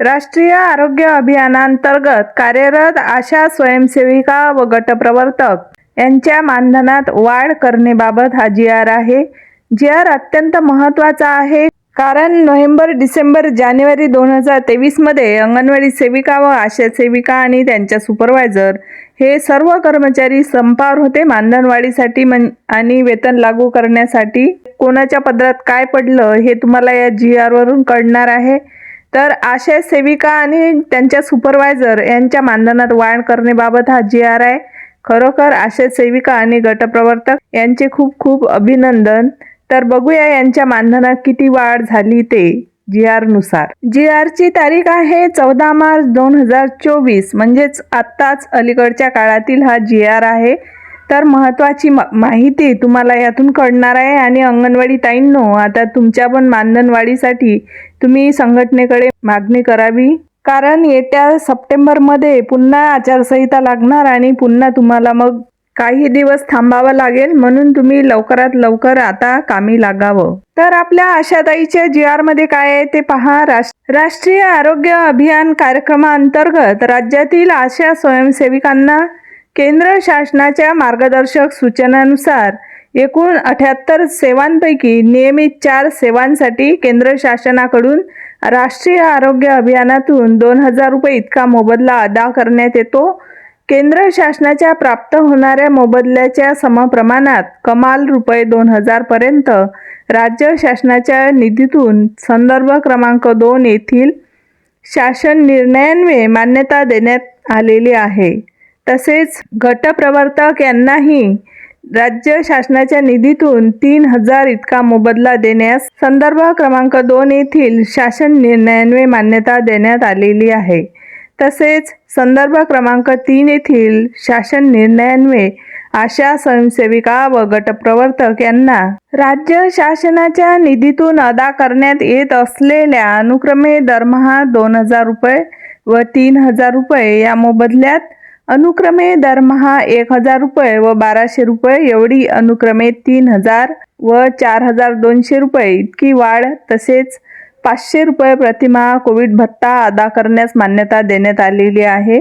राष्ट्रीय आरोग्य अभियानांतर्गत कार्यरत आशा स्वयंसेविका व गटप्रवर्तक यांच्या मानधनात वाढ करण्याबाबत हा जी आर आहे. जी आर अत्यंत महत्त्वाचा आहे कारण नोव्हेंबर डिसेंबर जानेवारी दोन हजार तेवीसमध्ये अंगणवाडी सेविका व आशा सेविका आणि त्यांच्या सुपरवायझर हे सर्व कर्मचारी संपावर होते. मानधनवाढीसाठी मन आणि वेतन लागू करण्यासाठी कोणाच्या पदरात काय पडलं हे तुम्हाला या जी आरवरून कळणार आहे. तर आशा सेविका आणि त्यांच्या सुपरवायझर यांच्या मानधनात वाढ करण्याबाबत हा जी आर आहे खरोखर आशा सेविका आणि गटप्रवर्तक यांचे खूप खूप अभिनंदन. तर बघूया यांच्या मानधनात किती वाढ झाली ते जी आरनुसार. जी आरची तारीख आहे चौदा मार्च दोन हजार चोवीस. म्हणजेच आत्ताच अलीकडच्या काळातील हा जी आर आहे. तर महत्त्वाची मा माहिती तुम्हाला यातून कळणार आहे आणि अंगणवाडी ताईंनो आता तुमच्या पण मानधनवाढीसाठी तुम्ही संघटनेकडे मागणी करावी. कारण येत्या सप्टेंबरमध्ये पुन्हा आचारसंहिता लागणार आणि पुन्हा तुम्हाला मग काही दिवस थांबावं लागेल म्हणून तुम्ही लवकरात लवकर आता कामी लागावं. तर आपल्या आशाताईच्या जी आरमध्ये काय आहे ते पहा. राष्ट्रीय आरोग्य अभियान कार्यक्रमाअंतर्गत राज्यातील आशा स्वयंसेविकांना केंद्र शासनाच्या मार्गदर्शक सूचनानुसार एकूण अठ्याहत्तर सेवांपैकी नियमित चार सेवांसाठी केंद्र शासनाकडून राष्ट्रीय आरोग्य अभियानातून दोन हजार रुपये इतका मोबदला अदा करण्यात येतो. केंद्र शासनाच्या प्राप्त होणाऱ्या मोबदल्याच्या समप्रमाणात कमाल रुपये दोन हजारपर्यंत राज्य शासनाच्या निधीतून संदर्भ क्रमांक दोन येथील शासन निर्णयान्वये मान्यता देण्यात आलेली आहे. तसेच गटप्रवर्तक यांनाही राज्य शासनाच्या निधीतून तीन हजार इतका मोबदला देण्यास संदर्भ क्रमांक दोन येथील शासन निर्णयान्वये मान्यता देण्यात आलेली आहे. तसेच संदर्भ क्रमांक तीन येथील शासन निर्णयान्वये आशा स्वयंसेविका व गटप्रवर्तक यांना राज्य शासनाच्या निधीतून अदा करण्यात येत असलेल्या अनुक्रमे दरमहा दोन हजार रुपये व तीन हजार रुपये या मोबदल्यात अनुक्रमे दरमहा एक हजार रुपये व बाराशे रुपये एवढी अनुक्रमे तीन हजार व चार हजार दोनशे रुपये. इतकी वाढ तसेच पाचशे रुपये प्रतिमाह कोविड भत्ता अदा करण्यास मान्यता देण्यात आलेली आहे.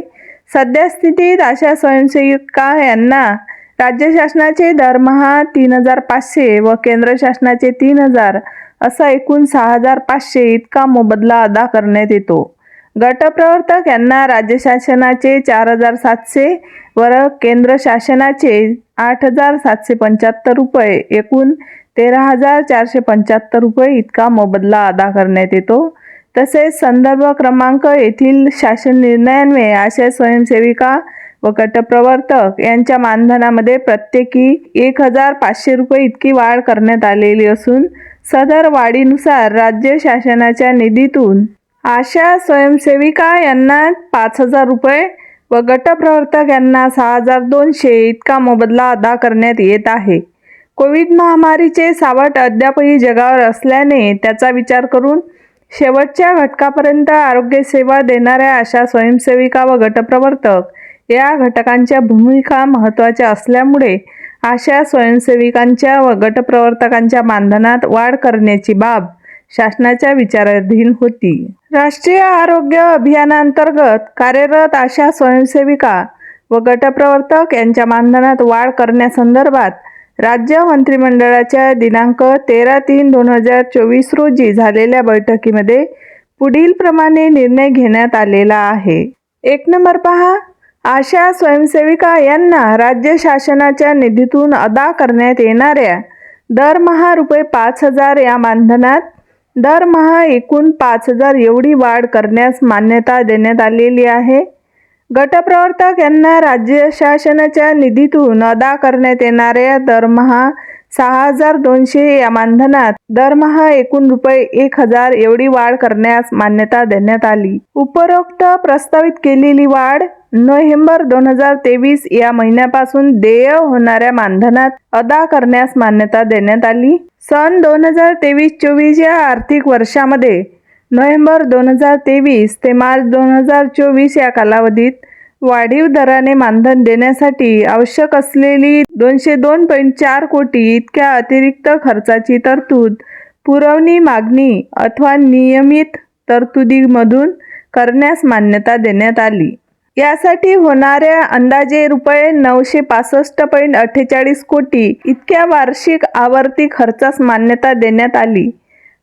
सध्या स्थितीत अशा स्वयंसेविका यांना राज्य शासनाचे दरमहा तीन हजार पाचशे व केंद्र शासनाचे तीन हजार असा एकूण सहा हजार पाचशे इतका मोबदला अदा करण्यात येतो. गटप्रवर्तक यांना राज्य शासनाचे चार हजार सातशे व केंद्र शासनाचे आठ हजार सातशे पंच्याहत्तर रुपये एकूण तेरा हजार चारशे पंच्याहत्तर रुपये इतका मोबदला अदा करण्यात येतो. तसेच संदर्भ क्रमांक येथील शासन निर्णयान्वये अशा स्वयंसेविका व गटप्रवर्तक यांच्या मानधनामध्ये प्रत्येकी एक हजार पाचशे रुपये इतकी वाढ करण्यात आलेली असून सदर वाढीनुसार राज्य शासनाच्या निधीतून आशा स्वयंसेविका यांना पाच हजार रुपये व गटप्रवर्तक यांना सहा हजार दोनशे इतका मोबदला अदा करण्यात येत आहे. कोविड महामारीचे सावट अद्यापही जगावर असल्याने त्याचा विचार करून शेवटच्या घटकापर्यंत आरोग्यसेवा देणाऱ्या अशा स्वयंसेविका व गटप्रवर्तक या घटकांच्या भूमिका महत्त्वाच्या असल्यामुळे अशा स्वयंसेविकांच्या व गटप्रवर्तकांच्या मानधनात वाढ करण्याची बाब शासनाच्या विचाराधीन होती. राष्ट्रीय आरोग्य अभियानांतर्गत कार्यरत अशा स्वयंसेविका व गटप्रवर्तक यांच्या मानधनात वाढ करण्यासंदर्भात राज्य मंत्रिमंडळाच्या दिनांक तेरा तीन दोन हजार चोवीस रोजी झालेल्या बैठकीमध्ये पुढील प्रमाणे निर्णय घेण्यात आलेला आहे. एक नंबर पहा. आशा स्वयंसेविका यांना राज्य शासनाच्या निधीतून अदा करण्यात येणाऱ्या दरमहा रुपये पाच हजार या मानधनात दरमहा एकूण पाच हजार एवढी वाढ करण्यास मान्यता देण्यात आलेली आहे. गटप्रवर्तक यांना राज्य शासनाच्या निधीतून अदा करण्यात येणाऱ्या दरमहा सहा हजार दोनशे या मानधनात दरमहा एकूण रुपये एक हजार एवढी वाढ करण्यास मान्यता देण्यात आली. उपरोक्त प्रस्तावित केलेली वाढ नोव्हेंबर दोन हजार तेवीस या महिन्यापासून देय होणाऱ्या मानधनात अदा करण्यास मान्यता देण्यात आली. सन दोन हजार तेवीस चोवीस या आर्थिक वर्षामध्ये नोव्हेंबर दोन हजार तेवीस ते मार्च दोन हजार चोवीस या कालावधीत वाढीव दराने मानधन देण्यासाठी आवश्यक असलेली दोनशे दोन पॉईंट चार कोटी इतक्या अतिरिक्त खर्चाची तरतूद पुरवणी मागणी अथवा नियमित तरतुदीमधून करण्यास मान्यता देण्यात आली. यासाठी होणाऱ्या अंदाजे रुपये नऊशे पासष्ट पॉईंट अठ्ठेचाळीस कोटी इतक्या वार्षिक आवर्ती खर्चास मान्यता देण्यात आली.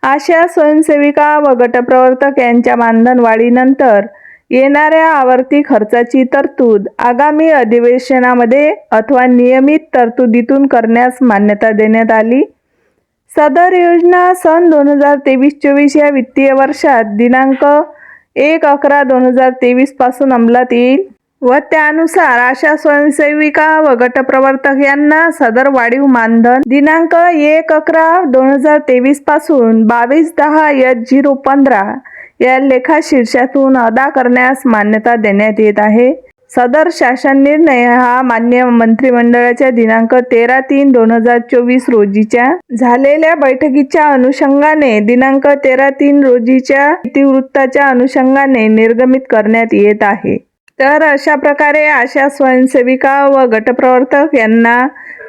आशा स्वयंसेविका व गटप्रवर्तक यांच्या मानधन वाढीनंतर येणाऱ्या आवर्ती खर्चाची तरतूद आगामी अधिवेशनामध्ये अथवा नियमित तरतुदीतून करण्यास मान्यता देण्यात आली. सदर योजना सन दोन हजार तेवीस चोवीस या वित्तीय वर्षात दिनांक एक अकरा दोन हजार तेवीसपासून अंमलात येईल व त्यानुसार आशा स्वयंसेविका व गटप्रवर्तक यांना सदर वाढीव मानधन दिनांक एक अकरा दोन हजार तेवीसपासून बावीस दहा एच झिरो पंधरा या लेखा शीर्षातून अदा करण्यास मान्यता देण्यात येत आहे. सदर शासन निर्णय हा मान्य मंत्रिमंडळाच्या दिनांक तेरा तीन दोन हजार चोवीस रोजीच्या झालेल्या बैठकीच्या अनुषंगाने दिनांक तेरा तीन रोजीच्या इतिवृत्ताच्या अनुषंगाने निर्गमित करण्यात येत आहे. तर अशा प्रकारे आशा स्वयंसेविका व गटप्रवर्तक यांना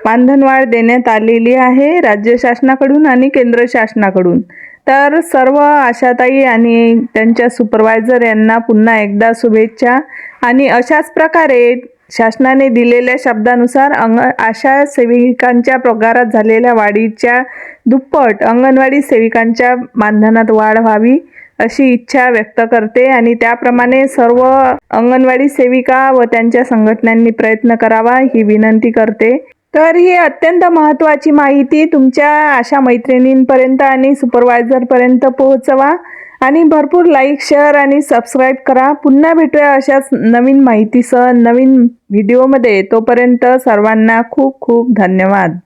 मानधनवाढ देण्यात आलेली आहे. राज्य शासनाकडून आणि केंद्र शासनाकडून. तर सर्व आशाताई आणि त्यांच्या सुपरवायझर यांना पुन्हा एकदा शुभेच्छा. आणि अशाच प्रकारे शासनाने दिलेल्या शब्दानुसार अंग आशा सेविकांच्या पगारात झालेल्या वाढीच्या दुप्पट अंगणवाडी सेविकांच्या मानधनात वाढ व्हावी अशी इच्छा व्यक्त करते आणि त्याप्रमाणे सर्व अंगणवाडी सेविका व त्यांच्या संघटनांनी प्रयत्न करावा ही विनंती करते. तर ही अत्यंत महत्त्वाची माहिती तुमच्या अशा मैत्रिणींपर्यंत आणि सुपरवायझरपर्यंत पोहोचवा. आणि भरपूर लाईक शेअर आणि सबस्क्राईब करा. पुन्हा भेटूया अशाच नवीन माहितीसह नवीन व्हिडिओमध्ये तोपर्यंत सर्वांना खूप खूप धन्यवाद.